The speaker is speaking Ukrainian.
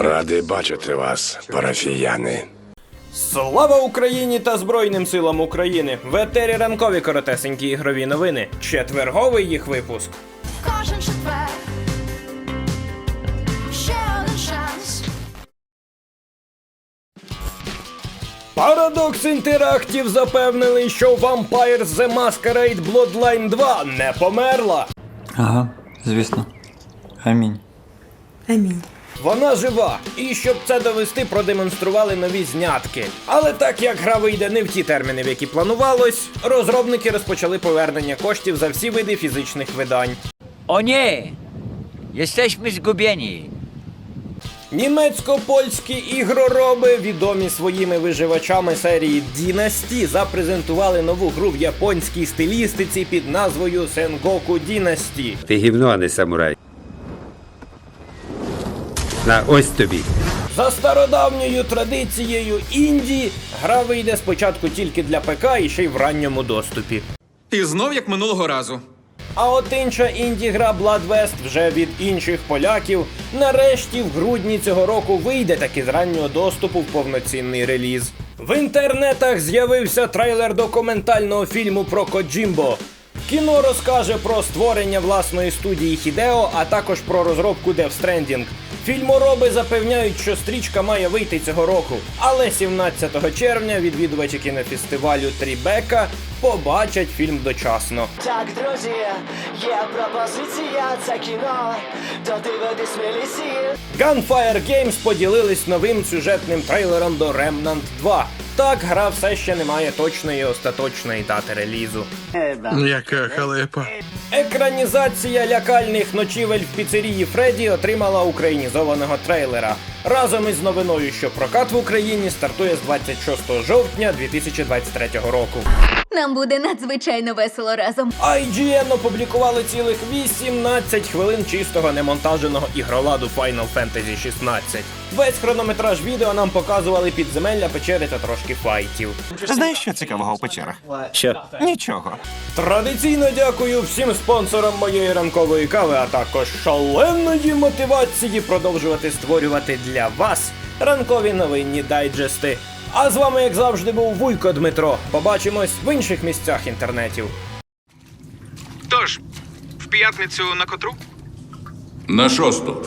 Радий бачити вас, парафіяни. Слава Україні та Збройним силам України! В етері ранкові коротесенькі ігрові новини. Четверговий їх випуск. Кожен четвер. Ще один шанс. Paradox Interactive запевнили, що Vampire The Masquerade Bloodline 2 не померла. Ага, звісно. Амінь. Амінь. Вона жива, і щоб це довести, продемонстрували нові знятки. Але так як гра вийде не в ті терміни, в які планувалось, розробники розпочали повернення коштів за всі види фізичних видань. O nie! Jesteśmy zgubieni. Німецько-польські ігророби, відомі своїми виживачами серії Dynasty, запрезентували нову гру в японській стилістиці під назвою Sengoku Dynasty. Ти гівно, а не самурай. На ось тобі. За стародавньою традицією інді, гра вийде спочатку тільки для ПК і ще й в ранньому доступі. І знов як минулого разу. А от інша інді-гра Blood West вже від інших поляків нарешті в грудні цього року вийде таки з раннього доступу в повноцінний реліз. В інтернетах з'явився трейлер документального фільму про Коджімбо. Кіно розкаже про створення власної студії Хідео, а також про розробку Death Stranding. Фільмороби запевняють, що стрічка має вийти цього року, але 17 червня відвідувачі кінофестивалю Трібека побачать фільм дочасно. Так, друзі, є пропозиція, це кіно, то дивити смілісі. Gunfire Games поділились новим сюжетним трейлером до Remnant 2. Так, гра все ще не має точної остаточної дати релізу. Яка халепа. Екранізація лякальних ночівель в піцерії Фредді отримала українізованого трейлера. Разом із новиною, що прокат в Україні стартує з 26 жовтня 2023 року. Нам буде надзвичайно весело разом. IGN опублікували цілих 18 хвилин чистого немонтаженого ігроладу Final Fantasy 16. Весь хронометраж відео нам показували підземелля печери та трошки файтів. Знаєш, що цікавого в печерах? Що? Нічого. Традиційно дякую всім спонсорам моєї ранкової кави, а також шаленої мотивації продовжувати створювати для вас ранкові новинні дайджести. А з вами, як завжди, був Вуйко Дмитро. Побачимось в інших місцях інтернетів. Тож, в п'ятницю на котру? На шосту.